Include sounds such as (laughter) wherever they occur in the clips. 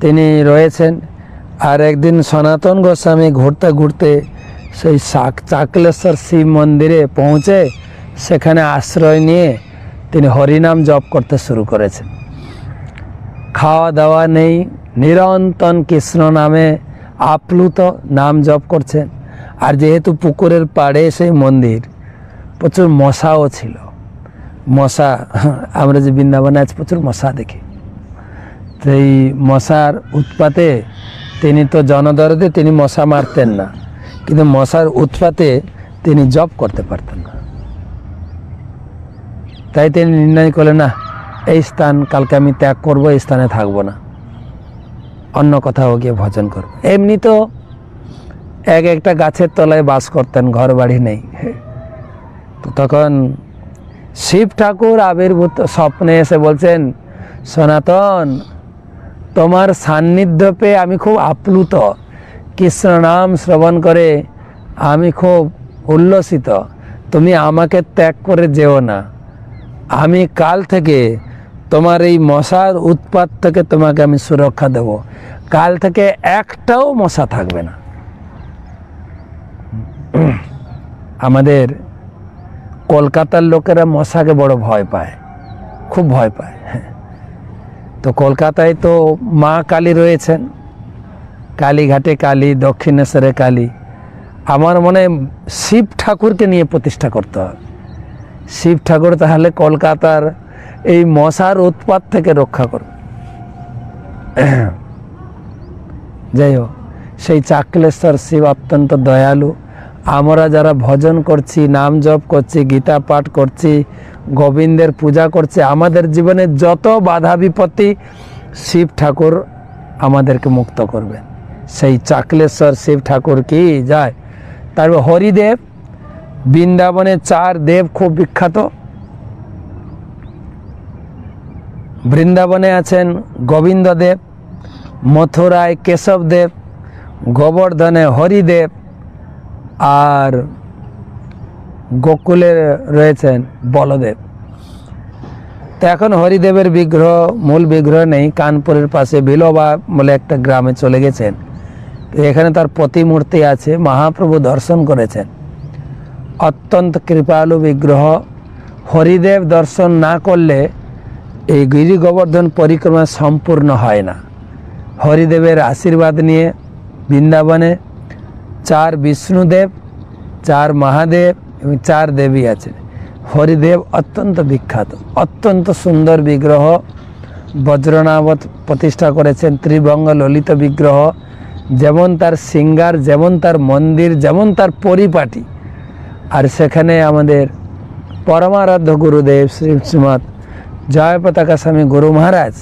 তিনি রয়েছেন। আর একদিন সনাতন গোস্বামী ঘুরতে ঘুরতে সেই চাক চাকলেশ্বর শিব মন্দিরে পৌঁছে সেখানে আশ্রয় নিয়ে তিনি হরিনাম জপ করতে শুরু করেছেন। খাওয়া দাওয়া নেই, নিরন্তন কৃষ্ণ নামে আপ্লুত নাম জপ করছেন। আর যেহেতু পুকুরের পাড়ে সেই মন্দির, প্রচুর মশাও ছিল। মশা, আমরা যে বৃন্দাবনে আজ প্রচুর মশা দেখি। এই মশার উৎপাতে তিনি তো জনদরদে তিনি মশা মারতেন না, কিন্তু মশার উৎপাতে তিনি জব করতে পারতেন না। তাই তিনি নির্ণয় করলেন, না, এই স্থান কালকে আমি ত্যাগ করব, এই স্থানে থাকব না। অন্য কোথাও গিয়ে ভজন করব। এমনি তো এক একটা গাছের তলায় বাস করতেন, ঘর বাড়ি নেই। তো তখন শিব ঠাকুর আবির্ভূত, স্বপ্নে এসে বলছেন, সনাতন তোমার সান্নিধ্য পেয়ে আমি খুব আপ্লুত। কৃষ্ণ নাম শ্রবণ করে আমি খুব উল্লসিত। তুমি আমাকে ত্যাগ করে যেও না। আমি কাল থেকে তোমার এই মশার উৎপাত থেকে তোমাকে আমি সুরক্ষা দেব। কাল থেকে একটাও মশা থাকবে না। আমাদের কলকাতার লোকেরা মশাকে বড় ভয় পায়। খুব ভয় পায়। হ্যাঁ। তো কলকাতায় তো মা কালী রয়েছেন। কালীঘাটে কালী, দক্ষিণেশ্বরে কালী। আমার মনে শিব ঠাকুরকে নিয়ে প্রতিষ্ঠা করতে হবে। শিব ঠাকুর তাহলে কলকাতার এই মশার উৎপাত থেকে রক্ষা করবে। যাই হোক, সেই চাকলেশ্বর শিব অত্যন্ত দয়ালু। আমরা যারা ভজন করছি, নাম জপ করছি, গীতা পাঠ করছি গোবিন্দের পূজা করছে। আমাদের জীবনে যত বাধা বিপত্তি, শিব ঠাকুর আমাদেরকে মুক্ত করবেন সেই চাকলেশ্বর শিব ঠাকুর কি? যায়। তারপর হরিদেব, বৃন্দাবনে চার দেব খুব বিখ্যাত। বৃন্দাবনে আছেন গোবিন্দদেব, মথুরায় কেশবদেব, গোবর্ধনে হরিদেব আর গোকুলে রয়েছেন বলদেব। তো এখন হরিদেবের বিগ্রহ, মূল বিগ্রহ নেই, কানপুরের পাশে বিলোবা বলে একটা গ্রামে চলে গেছেন। এখানে তার প্রতিমূর্তি আছে, মহাপ্রভু দর্শন করেছেন। অত্যন্ত কৃপালু বিগ্রহ। হরিদেব দর্শন না করলে এই গিরি গোবর্ধন পরিক্রমা সম্পূর্ণ হয় না। হরিদেবের আশীর্বাদ নিয়ে বৃন্দাবনে চার বিষ্ণুদেব, চার মহাদেব এবং চার দেবী আছে। হরিদেব অত্যন্ত বিখ্যাত, অত্যন্ত সুন্দর বিগ্রহ। বজ্রনাবত প্রতিষ্ঠা করেছেন ত্রিভঙ্গ ললিত বিগ্রহ। যেমন তার সিঙ্গার, যেমন তার মন্দির, যেমন তার পরিপাটি। আর সেখানে আমাদের পরমারাধ্য গুরুদেব শ্রী শ্রীমৎ জয় পতাকা স্বামী গুরু মহারাজ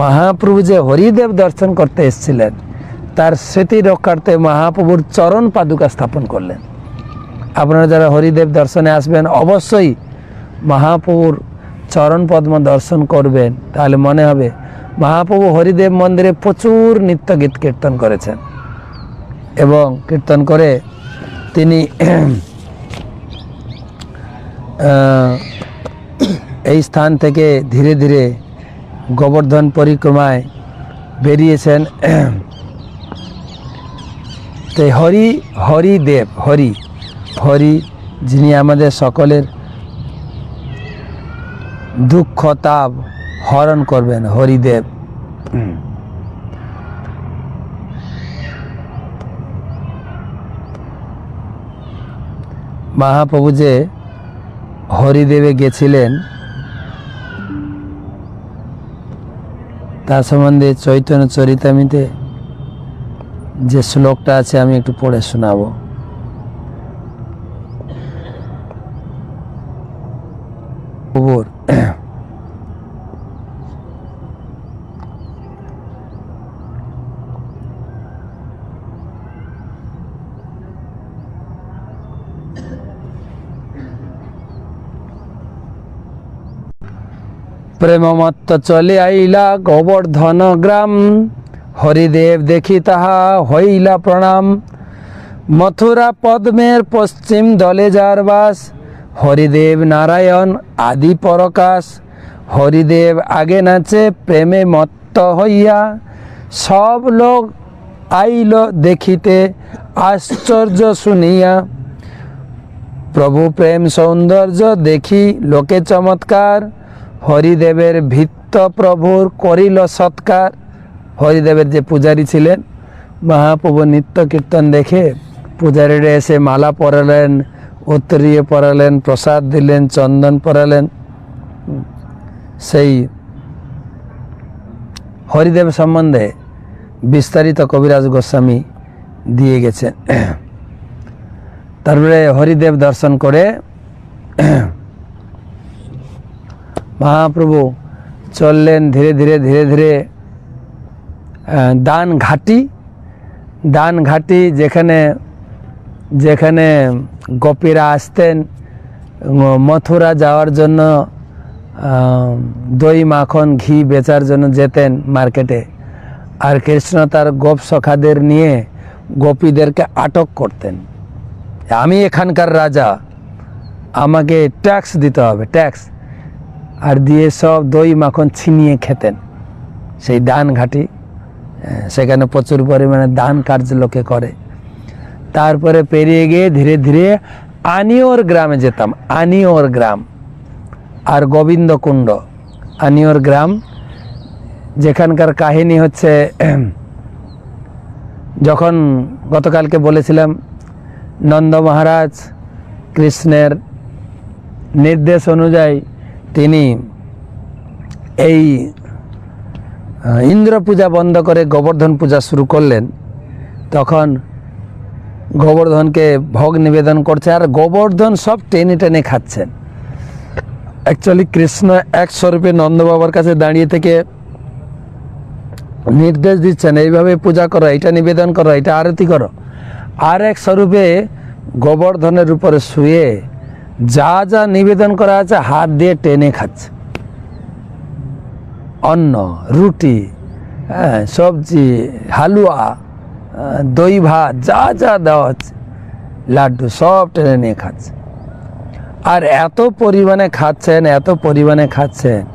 মহাপ্রভু যে হরিদেব দর্শন করতে এসেছিলেন, তার স্মৃতি রক্ষার্থে মহাপ্রভুর চরণ পাদুকা স্থাপন করলেন। আপনারা যারা হরিদেব দর্শনে আসবেন, অবশ্যই মহাপ্রভুর চরণ পদ্ম দর্শন করবেন। তাহলে মনে হবে, মহাপ্রভু হরিদেব মন্দিরে প্রচুর নৃত্য গীত কীর্তন করেছেন। এবং কীর্তন করে তিনি এই স্থান থেকে ধীরে ধীরে গোবর্ধন পরিক্রমায় বেরিয়েছেন। তো হরি হরিদেব হরি। হরি যিনি আমাদের সকলের দুঃখ তাপ হরণ করবেন হরিদেব। মহাপ্রভু যে হরিদেবে গেছিলেন তার সম্বন্ধে চৈতন্য চরিতামিতে যে শ্লোকটা আছে আমি একটু পড়ে শোনাবো। প্রভুর প্রেমমত্ত চলে আইলা গোবর্ধন গ্রাম, হরিদেব দেখি তাহা হইলা প্রণাম। মথুরা পদ্মের পশ্চিম দলে যার বাস হরিদেব নারায়ণ, আদি পরকাশ। হরিদেব আগে নাচে, প্রেমে মত্ত হইয়া। সব লোক আইল দেখিতে, আশ্চর্য শুনিয়া। প্রভু প্রেম সৌন্দর্য দেখি, লোকে চমৎকার। হরিদেবের ভিত্ত প্রভুর করিল সৎকার। হরিদেবের যে পূজারী ছিলেন, মহাপ্রভু নিত্য কীর্তন দেখে, পূজারীরা এসে মালা পরালেন। উত্তরীয় পরালেন প্রসাদ দিলেন, চন্দন পরালেন সেই হরিদেব সম্বন্ধে বিস্তারিত কবিরাজ গোস্বামী দিয়ে গেছেন। তারপরে হরিদেব দর্শন করে মহাপ্রভু চললেন ধীরে ধীরে ধীরে ধীরে দান ঘাটি দান ঘাটি যেখানে যেখানে গোপীরা আসতেন, মথুরা যাওয়ার জন্য দই, মাখন, ঘি বেচার জন্য যেতেন মার্কেটে। আর কৃষ্ণ তার গোপ সখাদের নিয়ে গোপীদেরকে আটক করতেন। আমি এখানকার রাজা, আমাকে ট্যাক্স দিতে হবে ট্যাক্স আর দিয়ে সব দই, মাখন ছিনিয়ে খেতেন। সেই দান ঘাটি সেখানে প্রচুর পরিমাণে দান কার্য লোকে করে। তারপরে পেরিয়ে গিয়ে ধীরে ধীরে আনিওর গ্রামে যেতাম, আনিওর গ্রাম, আর গোবিন্দকুণ্ড, আনিওর গ্রাম। যেখানকার কাহিনী হচ্ছে, যখন গতকালকে বলেছিলাম, নন্দ মহারাজ কৃষ্ণের নির্দেশ অনুযায়ী তিনি এই ইন্দ্র পূজা বন্ধ করে গোবর্ধন পূজা শুরু করলেন, তখন গোবর্ধনকে ভোগ নিবেদন করছে আর গোবর্ধন সব টেনে টেনে খাচ্ছেন। অ্যাকচুয়ালি কৃষ্ণ এক স্বরূপে নন্দ বাবার কাছে দাঁড়িয়ে থেকে নির্দেশ দিচ্ছেন, এইভাবে পূজা করো, এটা নিবেদন করো, এটা আরতি করো। আর এক স্বরূপে গোবর্ধনের উপরে শুয়ে যা যা নিবেদন করা আছে হাত দিয়ে টেনে খাচ্ছে। অন্ন, রুটি হ্যাঁ সবজি, হালুয়া দই ভাত যা যা দেওয়া হচ্ছে। লাড্ডু সব টেনে নিয়ে খাচ্ছে। আর এত পরিমাণে খাচ্ছেন, এত পরিমাণে খাচ্ছেন।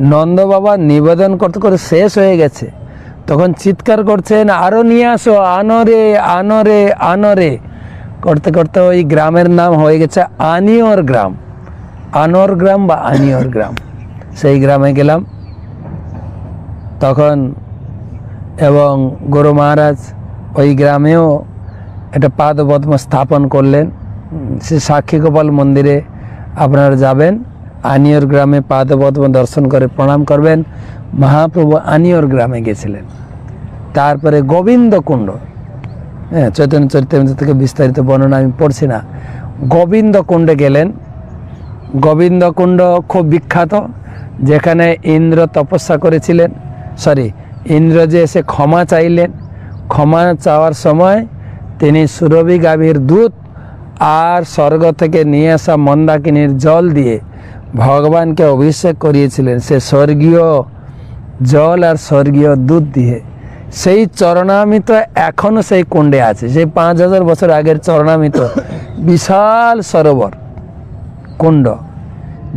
নন্দ বাবা নিবেদন করতে করে শেষ হয়ে গেছে। তখন চিৎকার করছেন, আরও নিয়ে আসো আনরে আনরে আনরে করতে করতে ওই গ্রামের নাম হয়ে গেছে আনিয়র গ্রাম। আনর গ্রাম বা আনিয়র গ্রাম। সেই গ্রামে গেলাম। তখন এবং গুরু মহারাজ ওই গ্রামেও একটা পাদপদ্ম স্থাপন করলেন। সে সাক্ষী গোপাল মন্দিরে আপনারা যাবেন, আনিয়র গ্রামে পাদপদ্ম দর্শন করে প্রণাম করবেন। মহাপ্রভু আনিয়র গ্রামে গেছিলেন। তারপরে গোবিন্দ কুণ্ড হ্যাঁ চৈতন্য চরিত্র থেকে বিস্তারিত বর্ণনা আমি পড়ছি না। গোবিন্দ কুণ্ডে গেলেন। গোবিন্দ কুণ্ড খুব বিখ্যাত, যেখানে ইন্দ্র তপস্যা করেছিলেন। সরি, ইন্দ্র যে এসে ক্ষমা চাইলেন ক্ষমা চাওয়ার সময় তিনি সুরভি গাভীর দুধ আর স্বর্গ থেকে নিয়ে আসা মন্দাকিনীর জল দিয়ে ভগবানকে অভিষেক করিয়েছিলেন। সে স্বর্গীয় জল আর স্বর্গীয় দুধ দিয়ে। সেই চরণামিত এখনও সেই কুণ্ডে আছে। সেই পাঁচ হাজার বছর আগের চরণামিত (coughs) বিশাল সরোবর কুণ্ড।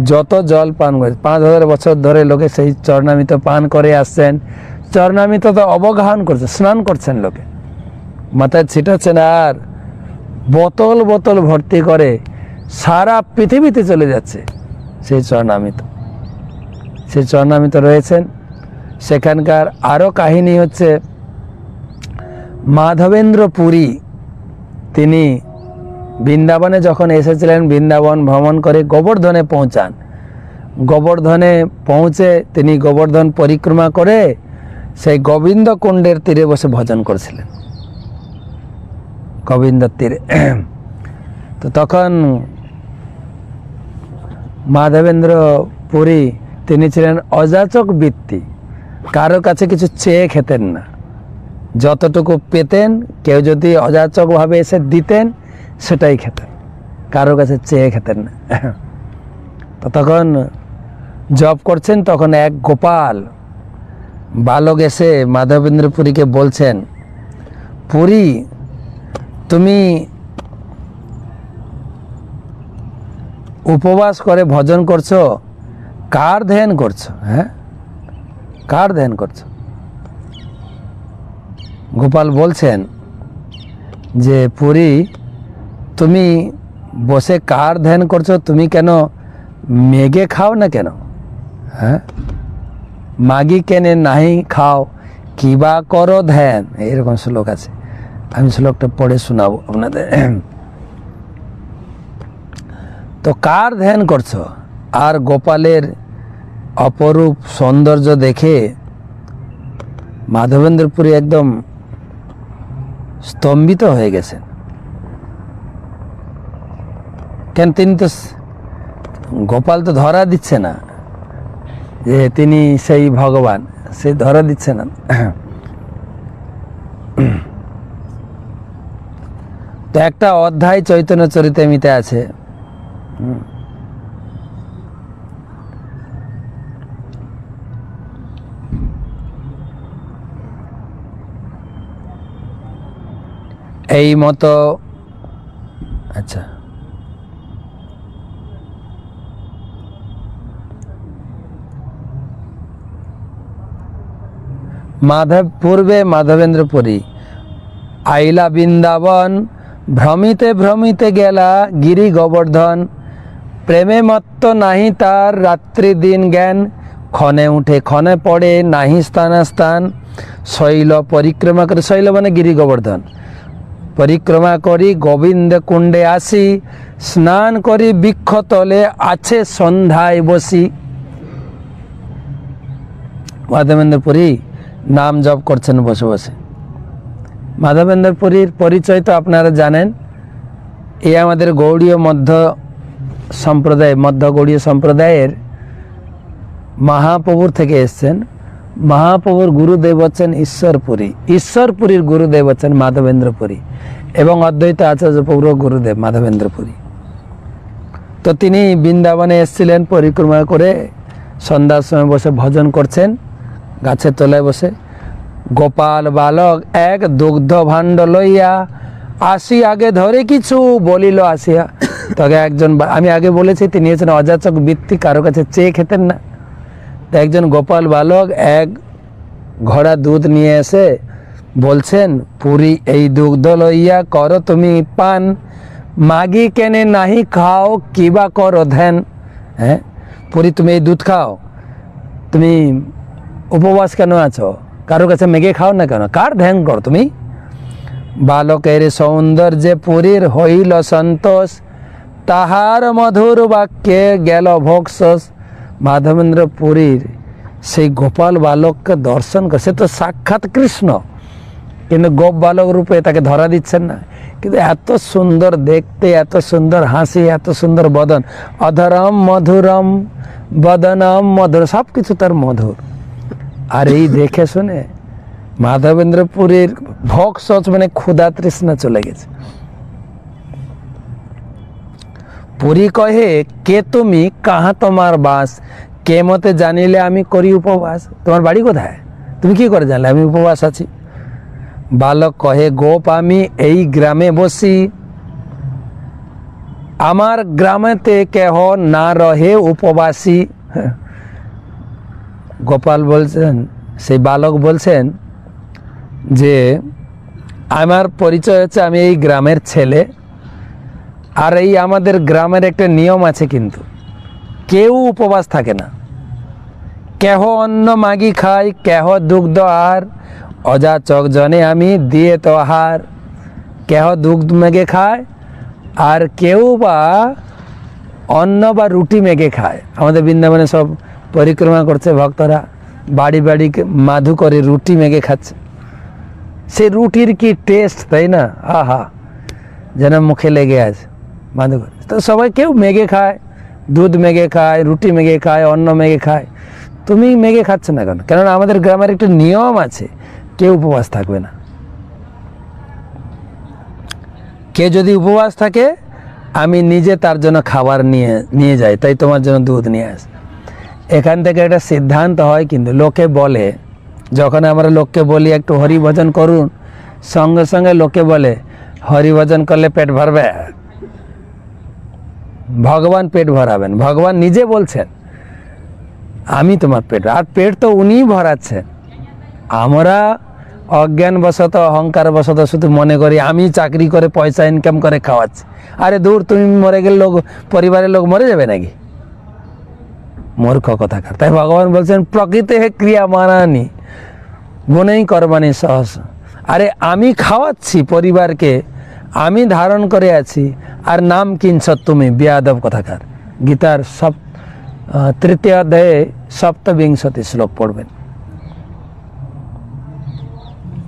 যত জল পান করে পাঁচ হাজার বছর ধরে লোকে সেই চরণামিত পান করে আসছেন। চরণামিত তো অবগাহন করছে, স্নান করছেন লোকে। মাথায় ছিটাচ্ছেন আর বোতল বোতল ভর্তি করে সারা পৃথিবীতে চলে যাচ্ছে সেই চরণামিত। সেই চরণামিত রয়েছেন। সেখানকার আরও কাহিনী হচ্ছে মাধবেন্দ্র পুরী, তিনি বৃন্দাবনে যখন এসেছিলেন, বৃন্দাবন ভ্রমণ করে গোবর্ধনে পৌঁছান। গোবর্ধনে পৌঁছে তিনি গোবর্ধন পরিক্রমা করে সেই গোবিন্দ কুণ্ডের তীরে বসে ভজন করছিলেন। গোবিন্দ তীরে তো তখন মাধবেন্দ্র পুরী, তিনি ছিলেন অযাচক বৃত্তি। কারও কাছে কিছু চেয়ে খেতেন না। যতটুকু পেতেন, কেউ যদি অযাচকভাবে এসে দিতেন, সেটাই খেতেন। কারও কাছে চেয়ে খেতেন না। তো তখন জব করছেন তখন এক গোপাল। বালক এসে মাধবেন্দ্র পুরীকে বলছেন, পুরী, তুমি উপবাস করে ভজন করছ, কার ধ্যান করছ? হ্যাঁ? কার ধ্যান করছ? গোপাল বলছেন যে, পুরী, তুমি বসে কার ধ্যান করছ? তুমি কেন মেঘে খাও না কেন? হ্যাঁ? মাগি কেনে নাহি খাও, কিবা করো ধ্যান এরকম শ্লোক আছে। আমি শ্লোকটা পড়ে শোনাবো আপনাদের। তো কার ধ্যান করছ? আর গোপালের অপরূপ সৌন্দর্য দেখে মাধবেন্দ্রপুরী একদম স্তম্ভিত হয়ে গেছেন। কেন তিনি তো গোপাল তো ধরা দিচ্ছে না। যে তিনি সেই ভগবান, সে ধরা দিচ্ছে না তো একটা অধ্যায় চৈতন্য চরিতামিতে আছে। এই মতো আচ্ছা মাধব, পূর্বে মাধবেন্দ্রপুরী। আইলা বৃন্দাবন, ভ্রমিতে ভ্রমিতে গেলা গিরি গোবর্ধন। প্রেমে মত্ত নাহি তার রাত্রি দিন জ্ঞান। ক্ষণে উঠে ক্ষণে পড়ে নাহি স্থানা স্থান। শৈল পরিক্রমা করে, শৈল মানে গিরি গোবর্ধন। পরিক্রমা করি, গোবিন্দ কুণ্ডে আসি। স্নান করি, বৃক্ষ তলে, আছে সন্ধ্যায় বসি। মাধবেন্দ্র পুরী নাম জপ করছেন বসে বসে। মাধবেন্দ্র পুরীর পরিচয় তো আপনারা জানেন। এ আমাদের গৌড়ীয় মধ্য সম্প্রদায়, মধ্য গৌড়ীয় সম্প্রদায়ের মহাপ্রভুর থেকে এসছেন। মহাপ্রভুর গুরুদেব হচ্ছেন ঈশ্বরপুরী ঈশ্বরপুরীর গুরুদেব হচ্ছেন মাধবেন্দ্রপুরী এবং অদ্বৈত আচার্য প্রভুর গুরুদেব মাধবেন্দ্রপুরী তো তিনি বৃন্দাবনে এসেছিলেন, পরিক্রমা করে সন্ধ্যার সময় বসে ভজন করছেন। গাছের তলায় বসে। গোপাল বালক এক দুগ্ধ ভাণ্ড লইয়া আসি আগে ধরে কিছু বলিল আসিয়া। তবে একজন আমি আগে বলেছি, তিনি হচ্ছেন অযাচক বৃত্তি, কারও কাছে চেয়ে খেতেন না। তো একজন গোপাল বালক এক ঘোড়া দুধ নিয়ে এসে বলছেন, পুরি এই দুগ্ধ লইয়া করো তুমি পান। মাগি কেনে নাহি খাও কিবা করো ধ্যান? হ্যাঁ? পুরী তুমি এই দুধ খাও। তুমি উপবাস কেন আছো? কারও কাছে মেঘে খাও না কেন? কার ধ্যান করো তুমি? বালকের সৌন্দর্যে পুরীর হইল সন্তোষ। তাহার মধুর বাক্যে গেল ভোক্সস মাধবেন্দ্র পুরীর সেই গোপাল বালককে দর্শন করে, সে তো সাক্ষাৎ কৃষ্ণ। কিন্তু গোপ বালক রূপে তাকে ধরা দিচ্ছেন না। কিন্তু এত সুন্দর দেখতে, এত সুন্দর হাসি, এত সুন্দর বদন। অধরম মধুরম বদনম মধুর সব কিছু তার মধুর। আর এই দেখে শুনে মাধবেন্দ্রপুরীর ভোগ সচ মানে ক্ষুধা তৃষ্ণা চলে গেছে। পুরী কহে, কে তুমি? কাহা তোমার বাস? কে মতে জানিলে আমি করি উপবাস? তোমার বাড়ি কোথায়? তুমি কি করে জানলে? আমি উপবাস আছি। বালক কহে, গোপ আমি এই গ্রামে বসি। আমার গ্রামেতে কেহ না রহে উপবাসী। গোপাল বলছেন, সেই বালক বলছেন যে, আমার পরিচয় হচ্ছে আমি এই গ্রামের ছেলে, আর এই আমাদের গ্রামের একটা নিয়ম আছে কিন্তু, কেউ উপবাস থাকে না। কেহ অন্ন মাগি খায়, কেহ দুগ্ধ আর অযাচক জনে আমি দিয়ে তো আহার। কেহ দুগ্ধ মেঘে খায়, আর কেউ বা অন্ন বা রুটি মেঘে খায়। আমাদের বৃন্দাবনে সব পরিক্রমা করছে ভক্তরা। বাড়ি বাড়ি মাধু করে রুটি মেঘে খাচ্ছে। সে রুটির কি টেস্ট তাই না? আহা, যেন মুখে লেগে আছে মাধু করে। তো সবাই কেউ মেঘে খায়, দুধ মেঘে খায়, রুটি মেঘে খায়, অন্ন মেঘে খায়। তুমি মেঘে খাচ্ছ না কেন? কেননা আমাদের গ্রামের একটা নিয়ম আছে, কেউ উপবাস থাকবে না। কে যদি উপবাস থাকে, আমি নিজে তার জন্য খাবার নিয়ে নিয়ে যাই, তাই তোমার জন্য দুধ নিয়ে আস। এখান থেকে একটা সিদ্ধান্ত হয় কিন্তু লোকে বলে, যখন আমরা লোককে বলি একটু হরি ভজন করুন, সঙ্গে সঙ্গে লোকে বলে হরি ভজন করলে পেট ভরবে। ভগবান পেট ভরাবেন, ভগবান নিজে বলছেন, আমি তোমার পেট আর পেট তো উনিই ভরাচ্ছেন। আমরা অজ্ঞানবশত অহংকার বশত শুধু মনে করি, আমি চাকরি করে পয়সা ইনকাম করে খাওয়াচ্ছি। আরে দূর, তুমি মরে গেলে লোক, পরিবারের লোক মরে যাবে নাকি? মূর্খ কথাকার। তাই ভগবান বলছেন, প্রকৃতি হে ক্রিয়া মানানি গুণেই কর্মানি সহস। আরে আমি খাওয়াচ্ছি পরিবারকে, আমি ধারণ করে আছি, আর নাম কিনছ তুমি, বিয়াদব কথাকার। গীতার সব তৃতীয় অধ্যায়ে সপ্তবিংশতি শ্লোক পড়বেন।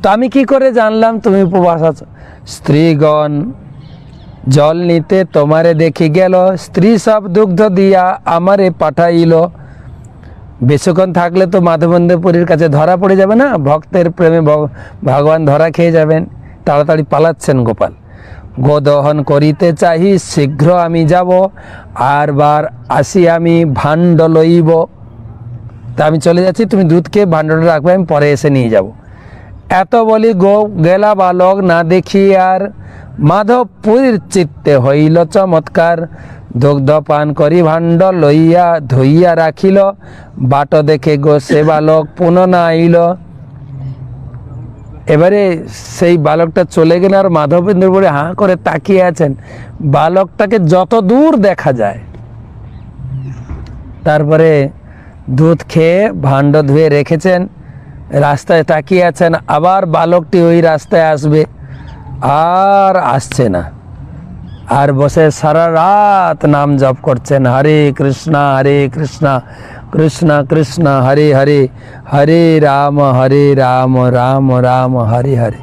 তো আমি কি করে জানলাম তুমি উপবাস আছো? স্ত্রীগণ জল নিতে তোমারে দেখি গেল, স্ত্রী সব দুগ্ধ দিয়া আমারে পাঠাইল। বেশিক্ষণ থাকলে তো মাধবেন্দ্রপুরীর কাছে ধরা পড়ে যাবে না? ভক্তের প্রেমে ভগ- ভগবান ধরা খেয়ে যাবেন। তাড়াতাড়ি পালাচ্ছেন গোপাল। গোদহন করিতে চাহি, শীঘ্র আমি যাব আর বার আসি আমি ভাণ্ড লইব। তা আমি চলে যাচ্ছি, তুমি দুধকে ভাণ্ডটা রাখবে, আমি পরে এসে নিয়ে যাব। এত বলি গো গেলা বালক, না দেখি আর মাধবপুরীর চিত্তে হইল চমৎকার। দুগ্ধ পান করি ভাণ্ড লইয়া ধইয়া রাখিল। বাট দেখে গো সে বালক পুনঃ না আইল এবারে সেই বালকটা চলে গেলে আর মাধবেন্দ্র বলে হাঁ করে তাকিয়ে আছেন। বালকটাকে যত দূর দেখা যায়। তারপরে দুধ খেয়ে ভাণ্ড ধুয়ে রেখেছেন। রাস্তায় তাকিয়ে আছেন, আবার বালকটি ওই রাস্তায় আসবে। আর আসছে না। আর বসে সারা রাত নাম জপ করছেন, হরে কৃষ্ণা হরে কৃষ্ণা, কৃষ্ণ কৃষ্ণ, হরে হরে হরে রাম হরে রাম রাম রাম, হরে হরে।